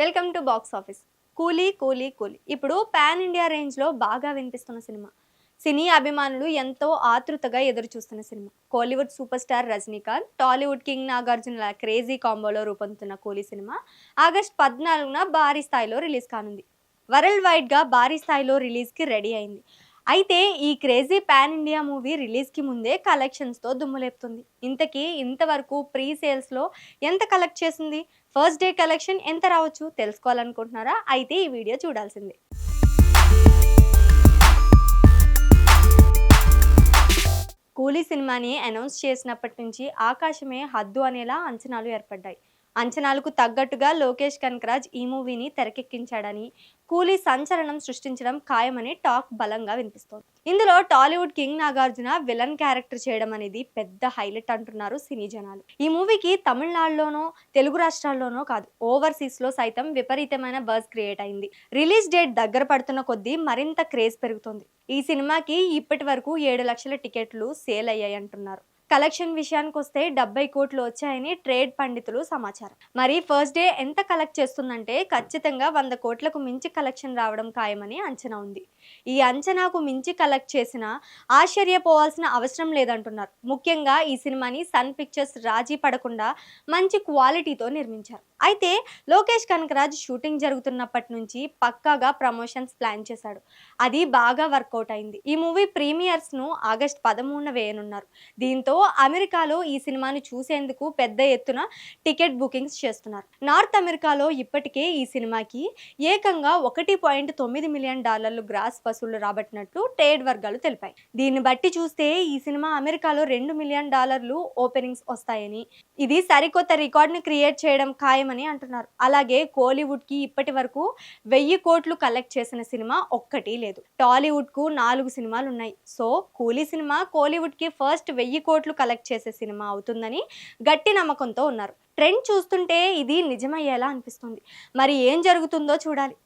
Welcome to box office. కూలీ కూలీ కూలీ. ఇప్పుడు పాన్ ఇండియా రేంజ్లో బాగా వినిపిస్తున్న సినిమా. సినీ అభిమానులు ఎంతో ఆతృతగా ఎదురు చూస్తున్న cinema. Kollywood super star Rajinikanth Tollywood king Nagarjuna crazy కాంబోలో రూపొందుతున్న కూలీ సినిమా ఆగస్ట్ పద్నాలుగున భారీ స్థాయిలో రిలీజ్ కానుంది. వరల్డ్ వైడ్గా భారీ స్థాయిలో రిలీజ్కి రెడీ అయింది. అయితే ఈ క్రేజీ పాన్ ఇండియా మూవీ రిలీజ్కి ముందే కలెక్షన్స్తో దుమ్ములేపుతుంది. ఇంతకీ ఇంతవరకు ప్రీ సేల్స్లో ఎంత కలెక్ట్ చేసింది? ఫస్ట్ డే కలెక్షన్ ఎంత రావచ్చు? తెలుసుకోవాలనుకుంటున్నారా? అయితే ఈ వీడియో చూడాల్సిందే. కూలీ సినిమాని అనౌన్స్ చేసినప్పటి నుంచి ఆకాశమే హద్దు అనేలా అంచనాలు ఏర్పడ్డాయి. అంచనాలకు తగ్గట్టుగా లోకేష్ కనకరాజ్ ఈ మూవీని తెరకెక్కించాడని కూలీ సంచలనం సృష్టించడం ఖాయమని టాక్ బలంగా వినిపిస్తోంది. ఇందులో Tollywood king Nagarjuna villain character చేయడం అనేది పెద్ద హైలైట్ అంటున్నారు సినీ జనాలు. ఈ మూవీకి తమిళనాడులోనో తెలుగు రాష్ట్రాల్లోనో కాదు ఓవర్సీస్లో సైతం విపరీతమైన బజ్ క్రియేట్ అయింది. రిలీజ్ డేట్ దగ్గర పడుతున్న కొద్దీ మరింత క్రేజ్ పెరుగుతోంది. ఈ సినిమాకి ఇప్పటి వరకు ఏడు లక్షల టికెట్లు సేల్ అయ్యాయి అంటున్నారు. కలెక్షన్ విషయానికి వస్తే డెబ్బై కోట్లు వచ్చాయని ట్రేడ్ పండితులు సమాచారం. మరి ఫస్ట్ డే ఎంత కలెక్ట్ చేస్తుందంటే ఖచ్చితంగా వంద కోట్లకు మించి కలెక్షన్ రావడం ఖాయమని అంచనా ఉంది. ఈ అంచనాకు మించి కలెక్ట్ చేసినా ఆశ్చర్యపోవాల్సిన అవసరం లేదంటున్నారు. ముఖ్యంగా ఈ సినిమాని సన్ పిక్చర్స్ రాజీ పడకుండా మంచి క్వాలిటీతో నిర్మించారు. అయితే లోకేష్ కనకరాజ్ షూటింగ్ జరుగుతున్నప్పటి నుంచి పక్కాగా ప్రమోషన్స్ ప్లాన్ చేశాడు. అది బాగా వర్కౌట్ అయింది. ఈ మూవీ ప్రీమియర్స్ను ఆగస్ట్ పదమూడున వేయనున్నారు. దీంతో అమెరికాలో ఈ సినిమాని చూసేందుకు పెద్ద ఎత్తున టికెట్ బుకింగ్స్ చేస్తున్నారు. నార్త్ అమెరికాలో ఇప్పటికే ఈ సినిమాకి ఏకంగా ఒకటి పాయింట్ తొమ్మిది మిలియన్ డాలర్లు గ్రాస్ వసూళ్ళు రాబట్టినట్లు ట్రేడ్ వర్గాలు తెలిపాయి. దీన్ని బట్టి చూస్తే ఈ సినిమా అమెరికాలో రెండు మిలియన్ డాలర్లు ఓపెనింగ్స్ వస్తాయని ఇది సరికొత్త రికార్డ్ని క్రియేట్ చేయడం అని అంటున్నారు. అలాగే కోలీవుడ్కి ఇప్పటి వరకు వెయ్యి కోట్లు కలెక్ట్ చేసిన సినిమా ఒక్కటి లేదు. టాలీవుడ్కు నాలుగు సినిమాలు ఉన్నాయి. సో కూలీ సినిమా కోలీవుడ్కి ఫస్ట్ వెయ్యి కోట్లు కలెక్ట్ చేసే సినిమా అవుతుందని గట్టి నమ్మకంతో ఉన్నారు. ట్రెండ్ చూస్తుంటే ఇది నిజమయ్యేలా అనిపిస్తుంది. మరి ఏం జరుగుతుందో చూడాలి.